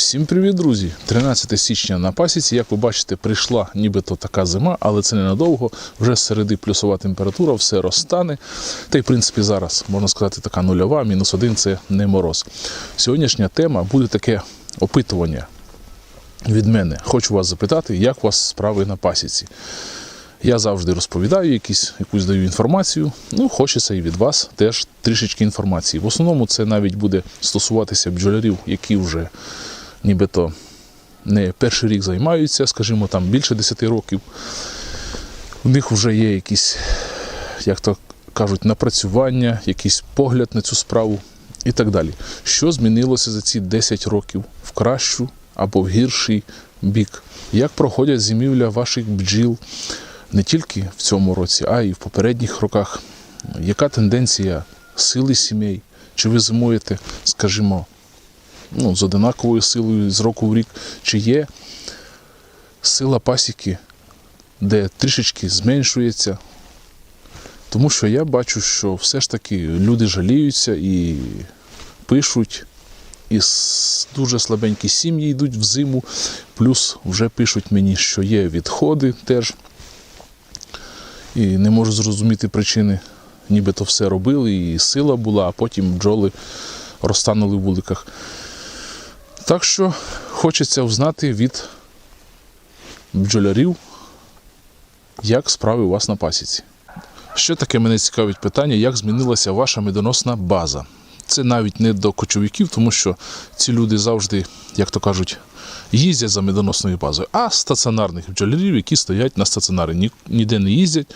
Всім привіт, друзі! 13 січня на пасіці. Як ви бачите, прийшла нібито така зима, але це ненадовго. Вже з середи плюсова температура, все розтане. Та й в принципі зараз можна сказати така нульова, мінус один це не мороз. Сьогоднішня тема буде таке опитування від мене. Хочу вас запитати, як у вас справи на пасіці. Я завжди розповідаю якісь, якусь даю інформацію. Ну, хочеться і від вас теж трішечки інформації. В основному це навіть буде стосуватися бджолярів, які вже нібито не перший рік займаються, скажімо, там більше 10 років. У них вже є якісь, як то кажуть, напрацювання, якийсь погляд на цю справу і так далі. Що змінилося за ці 10 років в кращу або в гірший бік? Як проходять зимівля ваших бджіл не тільки в цьому році, а й в попередніх роках? Яка тенденція сили сімей? Чи ви зимуєте, скажімо, ну, з одинаковою силою з року в рік, чи є сила пасіки, де трішечки зменшується. Тому що я бачу, що все ж таки люди жаліються і пишуть, і дуже слабенькі сім'ї йдуть в зиму, плюс вже пишуть мені, що є відходи теж. І не можу зрозуміти причини. Нібито все робили, і сила була, а потім бджоли розтанули в вуликах. Так що хочеться узнати від бджолярів, як справи у вас на пасіці. Ще таке мене цікавить питання, як змінилася ваша медоносна база. Це навіть не до кочовиків, тому що ці люди завжди, як то кажуть, їздять за медоносною базою, а стаціонарних бджолярів, які стоять на стаціонарі, ні- ніде не їздять.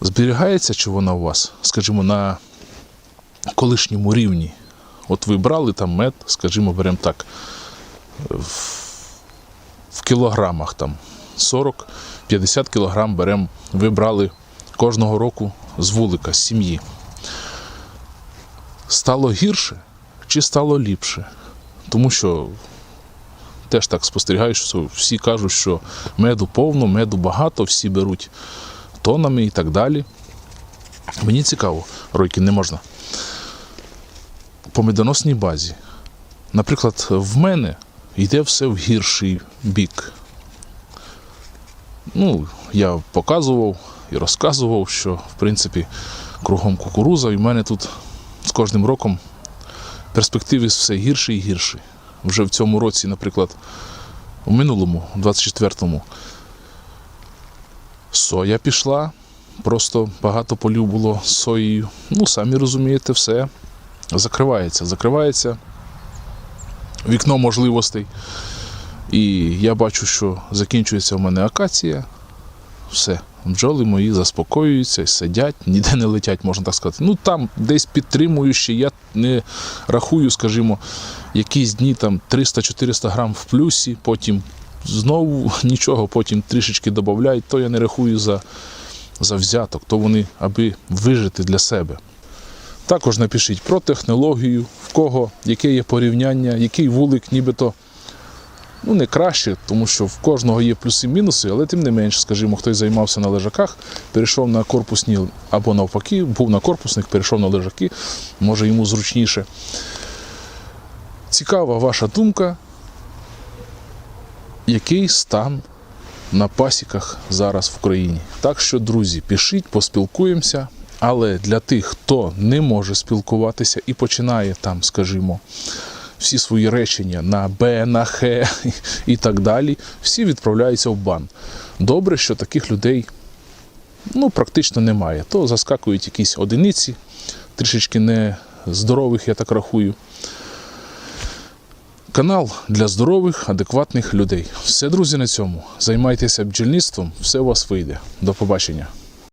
Зберігається чи вона у вас, скажімо, на колишньому рівні? От ви брали там мед, скажімо, беремо так, в, кілограмах там 40-50 кілограм беремо, ви брали кожного року з вулика, з сім'ї. Стало гірше чи стало ліпше? Тому що теж так спостерігаю, що всі кажуть, що меду повно, меду багато, всі беруть тонами і так далі. Мені цікаво, ройки не можна по медоносній базі. Наприклад, в мене йде все в гірший бік. Ну, я показував і розказував, що в принципі кругом кукуруза, і в мене тут з кожним роком перспективи все гірше і гірше. Вже в цьому році, наприклад, у минулому, 24-му, соя пішла, просто багато полів було з соєю. Ну, самі розумієте, все закривається. Закривається вікно можливостей. І я бачу, що закінчується в мене акація. Все, бджоли мої заспокоюються, сидять, ніде не летять, можна так сказати. Ну там десь підтримуючи, я не рахую, скажімо, якісь дні там 300-400 грам в плюсі, потім знову нічого, потім трішечки додають, то я не рахую за, за взяток, то вони аби вижити для себе. Також напишіть про технологію, в кого яке є порівняння, який вулик нібито ну, не краще, тому що в кожного є плюси-мінуси, але тим не менш, скажімо, хтось займався на лежаках, перейшов на корпусні або навпаки, був на корпусних, перейшов на лежаки, може йому зручніше. Цікава ваша думка, який стан на пасіках зараз в Україні. Так що, друзі, пишіть, поспілкуємося. Але для тих, хто не може спілкуватися і починає там, скажімо, всі свої речення на Б, на Х і так далі, всі відправляються в бан. Добре, що таких людей ну, практично немає. То заскакують якісь одиниці, трішечки не здорових, я так рахую. Канал для здорових, адекватних людей. Все, друзі, на цьому. Займайтеся бджільництвом, все у вас вийде. До побачення.